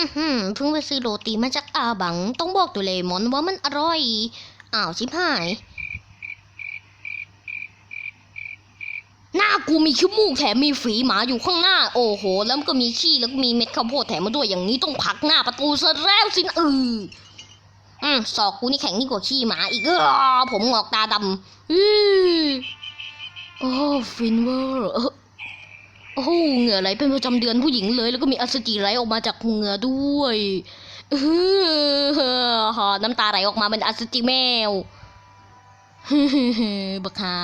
อือหือเพิ่งไปซื้อโรตีมาจากอาบัง ต้องบอกตัวเลมอนว่ามันอร่อย อ้าวชิบหาย หน้ากูมีขี้มูกแถมมีฝีหมาอยู่ข้างหน้า โอ้โห แล้วก็มีขี้แล้วก็มีเม็ดข้าวโพดแถมมาด้วยอย่างนี้ต้องผักหน้าประตูซะแล้วสินะเอออืมศอกกูนี่แข็งยิ่กว่าขี้หมาอีกเออผมงอกตาดำอือโอ้ฟินเวอร์ เออโอ้โหเหงื่อไหลเป็นประจำเดือนผู้หญิงเลย แล้วก็มีอสุจิไหลออกมาจากเหงื่อด้วยเออน้ำตาไหลออกมาเป็นอสุจิแมวบักฮา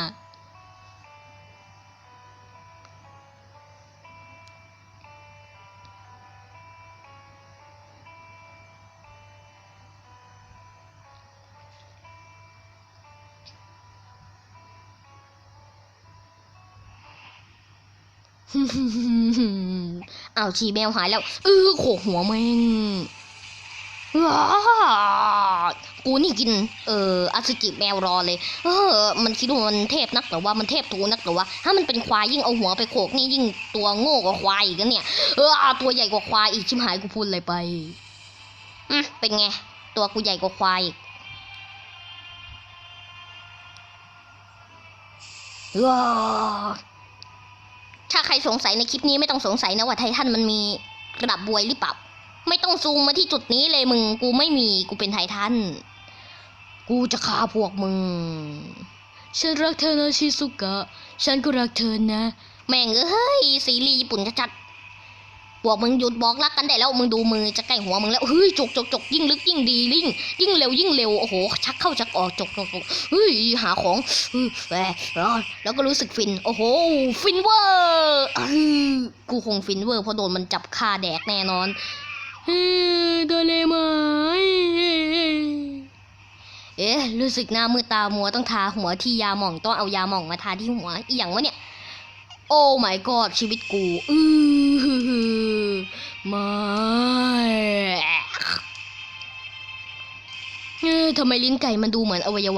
อ้าวชีแมวหายแล้วเออโขกหัวแม่งกูนี่กิน เอ่ออสุจิแมวรอเลย เออ มันคิดว่ามันเทพนักหรือว่ามันเทพตูนักหรือว่า ถ้ามันเป็นควายยิ่งเอาหัวไปโขกนี่ยิ่งตัวโง่กว่าควายอีกเนี่ย เออตัวใหญ่กว่าควายอีกชิมหายกูพูดอะไรไปอืมเป็นไง ตัวกูใหญ่กว่าควายอีกว้า ใครสงสัยในคลิปนี้ไม่ต้องสงสัยนะว่าไททันมันมีระดับบวยหรือเปล่า ไม่ต้องซูมมาที่จุดนี้เลยมึง กูไม่มี กูเป็นไททัน กูจะฆ่าพวกมึง ฉันรักเธอนะชิซุกะ ฉันก็รักเธอนะ แม่งเอ้ย ซีรีส์ญี่ปุ่นชัดๆ พวกมึงหยุดบอกรักกันได้แล้วมึงดูมือจะใกล้หัวมึงแล้วเฮ้ยจกจกจกยิ่งลึกยิ่งดียิ่งยิ่งเร็วยิ่งเร็วโอ้โหชักเข้าชักออกจกจกจกเฮ้ยหาของเฮ้ยแหวร้อนแล้วก็รู้สึกฟินโอ้โหฟินเวอร์อือกูคงฟินเวอร์เพราะโดนมันจับคาแดกแน่นอนเฮ้ยโดเลไหมเอ๊ะรู้สึกหน้ามือตามัวต้องทาหัวที่ยาหม่องต้องเอายาหม่องมาทาที่หัวอีหยังวะเนี่ย โอ้ my god ชีวิตกูอือไม่เออทำไมลิ้นไก่มันดูเหมือนอวัยวะ